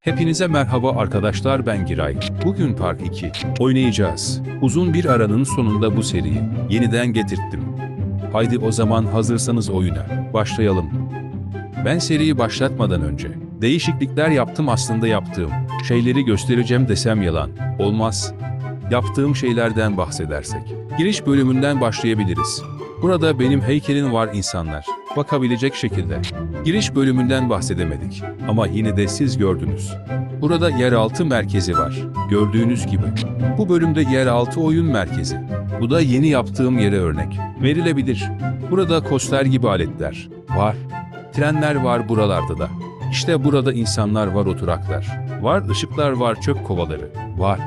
Hepinize merhaba arkadaşlar ben Giray. Bugün Park 2 oynayacağız. Uzun bir aranın sonunda bu seriyi yeniden getirttim. Haydi o zaman hazırsanız oyuna başlayalım. Ben seriyi başlatmadan önce değişiklikler yaptım aslında yaptığım şeyleri göstereceğim desem yalan olmaz. Yaptığım şeylerden bahsedersek. Giriş bölümünden başlayabiliriz. Burada benim heykelim var insanlar. Bakabilecek şekilde. Giriş bölümünden bahsedemedik ama yine de siz gördünüz. Burada yeraltı merkezi var. Gördüğünüz gibi. Bu bölümde yeraltı oyun merkezi. Bu da yeni yaptığım yere örnek. Verilebilir. Burada koster gibi aletler var. Trenler var buralarda da. İşte burada insanlar var oturaklar. Var ışıklar var çöp kovaları. Var.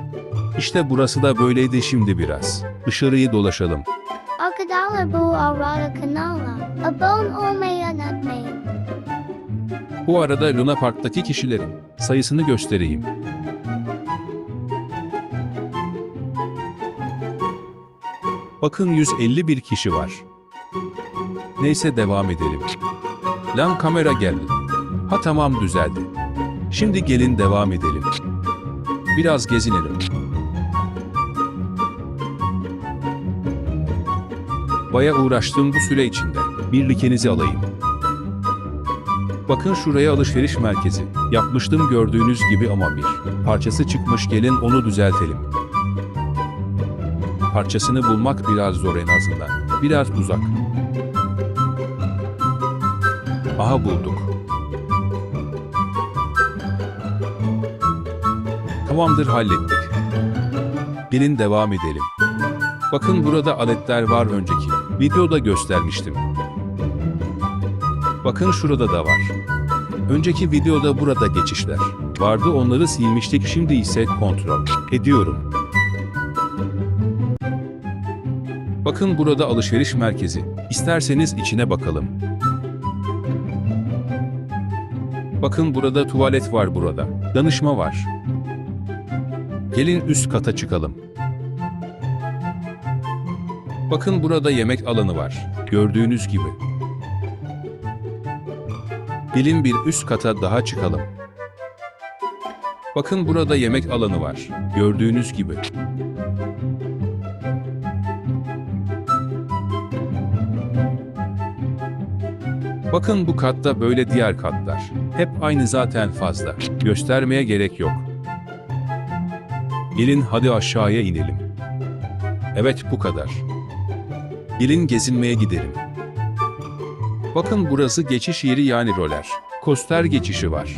İşte burası da böyleydi şimdi biraz. Dışarıyı dolaşalım. Akadala bu arada kanala. Abone olmayı unutmayın. Bu arada Luna Park'taki kişilerin sayısını göstereyim. Bakın 151 kişi var. Neyse devam edelim. Lan kamera geldi. Ha tamam düzeldi. Şimdi gelin devam edelim. Biraz gezinelim. Baya uğraştığım bu süre içinde bir likenizi alayım. Bakın şuraya alışveriş merkezi. Yapmıştım gördüğünüz gibi ama bir parçası çıkmış gelin onu düzeltelim. Parçasını bulmak biraz zor en azından. Biraz uzak. Aha bulduk. Tamamdır hallettik. Gelin devam edelim. Bakın burada aletler var önceki. Videoda göstermiştim. Bakın şurada da var. Önceki videoda burada geçişler vardı onları silmiştik şimdi ise kontrol ediyorum. Bakın burada alışveriş merkezi. İsterseniz içine bakalım. Bakın burada tuvalet var burada. Danışma var. Gelin üst kata çıkalım. Bakın burada yemek alanı var. Gördüğünüz gibi. Gelin bir üst kata daha çıkalım. Bakın burada yemek alanı var. Gördüğünüz gibi. Bakın bu katta böyle diğer katlar. Hep aynı zaten fazla. Göstermeye gerek yok. Gelin hadi aşağıya inelim. Evet bu kadar. Gelin gezinmeye gidelim. Bakın burası geçiş yeri yani roller. Koster geçişi var.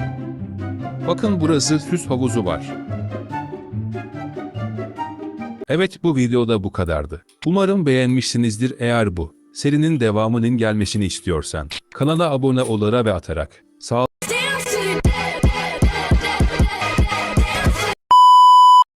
Bakın burası süs havuzu var. Evet bu videoda bu kadardı. Umarım beğenmişsinizdir eğer bu serinin devamının gelmesini istiyorsan. Kanala abone olarak ve atarak. Sağ